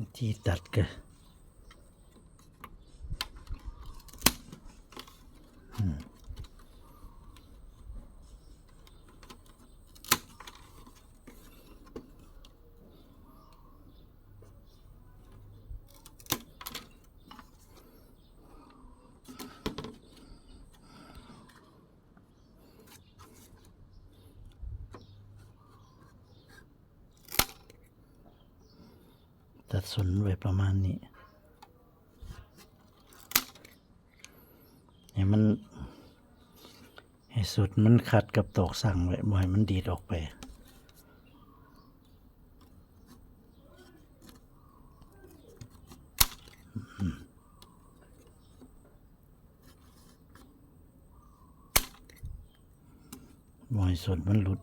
วิธีตัดก็อื ตัดสนไว้ประมาณนี้ให้มัน ให้สุดมันขัดกับตอกสั่งไว้บ่ให้มันดีดออกไป บ่ให้ส่วนมันหลุด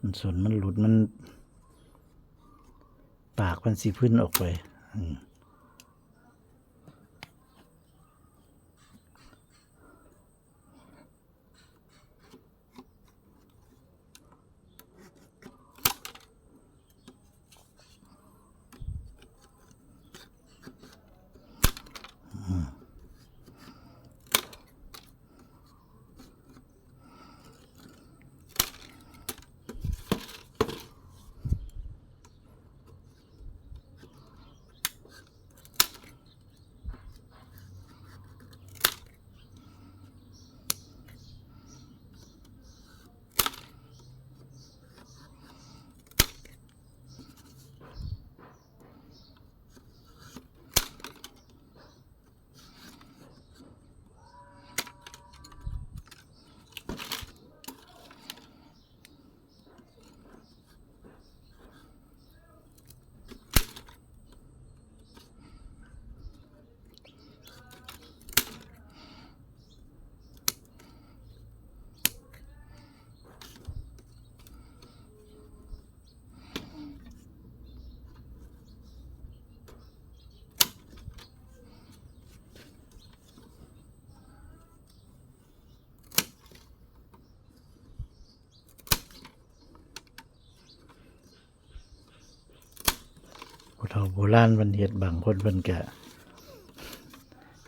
มันส่วนมันหลุดมันากมันสีพื้นออกไป ผู้เฒ่าโบราณเพิ่นเฮ็ดบางคนเพิ่นก็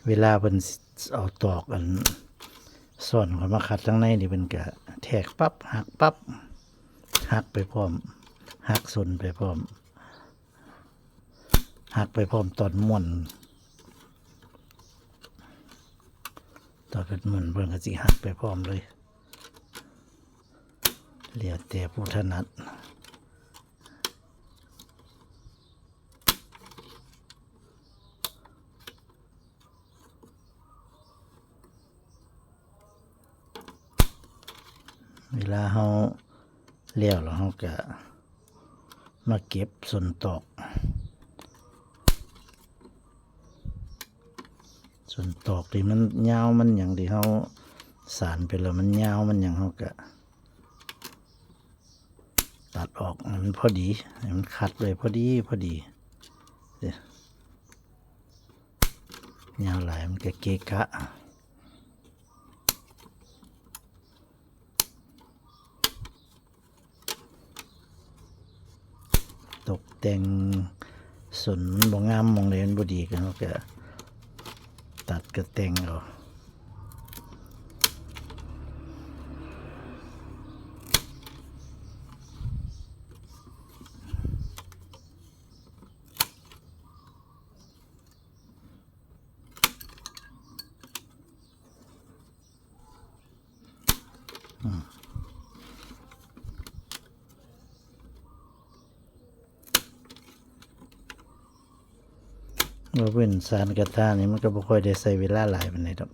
เวลาเพิ่นเอาตอกอันซ่อนเข้ามาขัดทั้งในนี่เพิ่นก็แทกปั๊บหักปั๊บหักไปพร้อมหักสนไปพร้อมหักไปพร้อมตอนม่วนตอนเป็นม่วนเพิ่นก็สิหักไปพร้อมเลยเหลียวแต่ผู้ถนัด เวลาเขาเลี้ยวแล้วเขาก็มาเก็บส่วนตอก ส่วนตอกที่มันยาวมันอย่างที่เขาสารไปแล้วมันยาวมันอย่างเขาก็ตัดออกมันพอดี มันคัดเลยพอดีพอดีเดี๋ยวยาวหลายมันก็เกะกะ ตก แต่งสนมันบ่งามมองเลยมันบ่ดีกันก็ตัดกระแต่งเอาอืม ว่าพื้นสารกระทานี่มันก็บ่ค่อยได้ใช้เวลาหลายปานใดดอก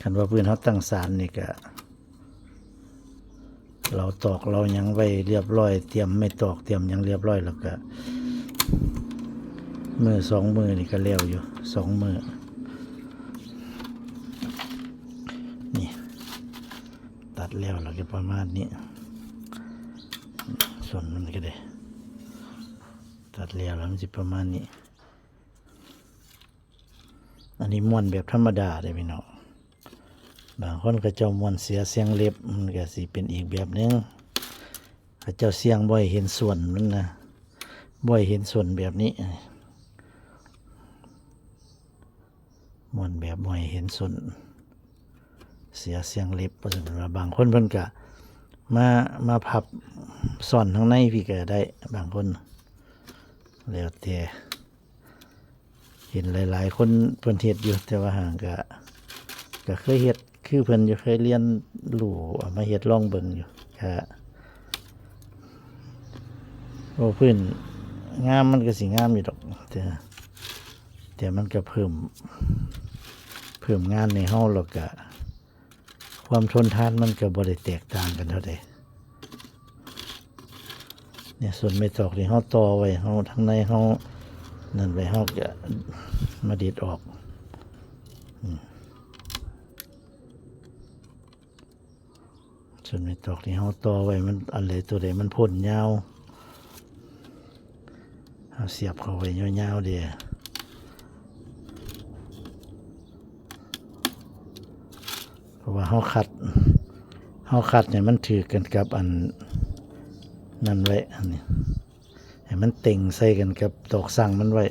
คันว่าพื้นเขาตั้งสารนี่ก็เราตอกเรายังไว้เรียบร้อย เตรียมไม่ตอกเตรียมยังเรียบร้อยแล้วก็มือสองมือนี่ก็แล้วอยู่สองมือนี่ตัดแล้วแล้วก็ประมาณนี้ส่วนมันก็ได้ตัดแล้วแล้วมันจะประมาณนี้ อันนี้ม้วนแบบธรรมดาได้พี่น้องบางคนก็เจ้าม้วนเสียเสียงเล็บมันก็สิเป็นอีกแบบหนึงเขาเจ้าเสียงบ่อยเห็นส่วนมันนะบ่อยเห็นส่วนแบบนี้ม้วนแบบบ่อยเห็นส่วน เสียเสียงเล็บว่าซั่นว่าบางคนเพิ่นก็มามาพับซ่อนข้างในพี่ก็ได้บางคนแล้วแต่ ห็นหลาย ๆ คนเพิ่นเฮ็ดอยู่แต่ว่าห่างก็ก็เคยเฮ็ดคือเพิ่นอยู่เคยเรียนรู้เอามาเฮ็ดลองเบิ่งอยู่ก็โอ้เพิ่นงามมันก็สิงามอยู่ดอกแต่แต่มันก็เพิ่ม เพิ่มงานในเฮาแล้วก็ความทนทานมันก็บ่ได้แตกต่างกันเท่าใดเนี่ยส่วนไม่ตอกที่เฮาต่อไว้เฮาทั้งในเฮานั่นไว้เฮาก็ มาดีดออกส่วนไม่ตอกที่เฮาต่อไว้มันอันใดตัวใดมันพ่นยาวเฮาเสียบเข้าไว้ยาวๆเด้เพราะว่าเฮาคัดเฮาคัดเนี่ยมันถือกันกับอันนั่นไว้อันนี้ให้มันเต่งใส่กันกับตอกสั่งมันไว้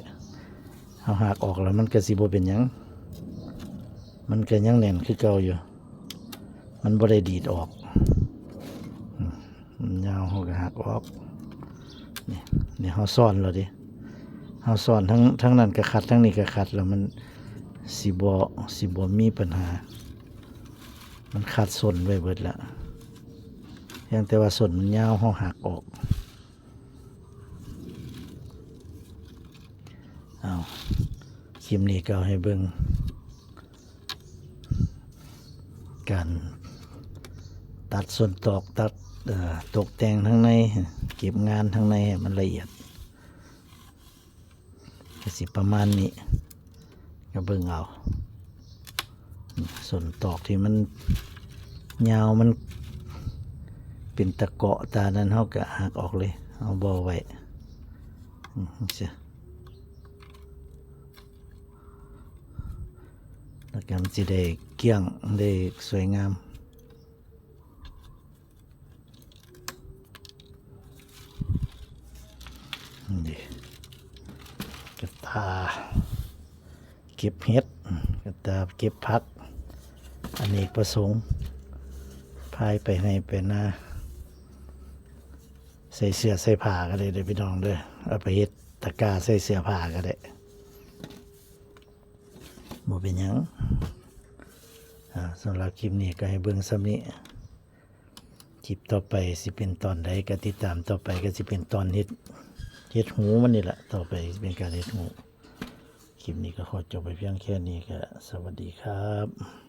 เฮาหักออกแล้วมันก็สิบ่เป็นยัง มันก็ยังแน่นคือเก่าอยู่ มันบ่ได้ดีดออกมันยาวเฮาก็หักออก นี่นี่เฮาซ่อนแล้วดิเฮาซ่อนทั้งทั้งนั้นก็คัดทั้งนี้ก็คัดแล้วมันสิบ่สิบ่มีปัญหา มันขาดส่วนไว้เบิดละเพียงแต่ว่าส่วนมันยาวห้อหักออกเอา คลิปนี้ก็ให้เบิ่งการตัดส่วนตอกตัดตกแต่งทั้งใน เก็บงานทั้งในให้มันละเอียดก็สิประมาณนี้ ก็เบิ่งเอา ส่วนตอกที่มันยาวมันเป็นตะเกาะตานั้นเขาก็หักออกเลย เอาบอไว้อืมเสีย แล้วก็มันจะได้เกี่ยงได้สวยงามนี่กระตาเก็บเห็ดกระตาเก็บพักอันนี้ประสงค์พายไปให้ไปหน้าใส่เสื้อใส่ผ้าก็ได้เด้อพี่น้องเด้อเอาไปเฮ็ดตะกร้าใส่เสื้อผ้าก็ได้ บ่เป็นหยังสำหรับคลิปนี้ก็ให้เบิ่งซ้ำนี้คลิปต่อไปสิเป็นตอนใดก็ติดตามต่อไปก็สิเป็นตอนเฮ็ดเฮ็ดหูมันนี่แหละต่อไปเป็นการเฮ็ดหูคลิปนี้ก็ขอจบไปเพียงแค่นี้ก็สวัสดีครับ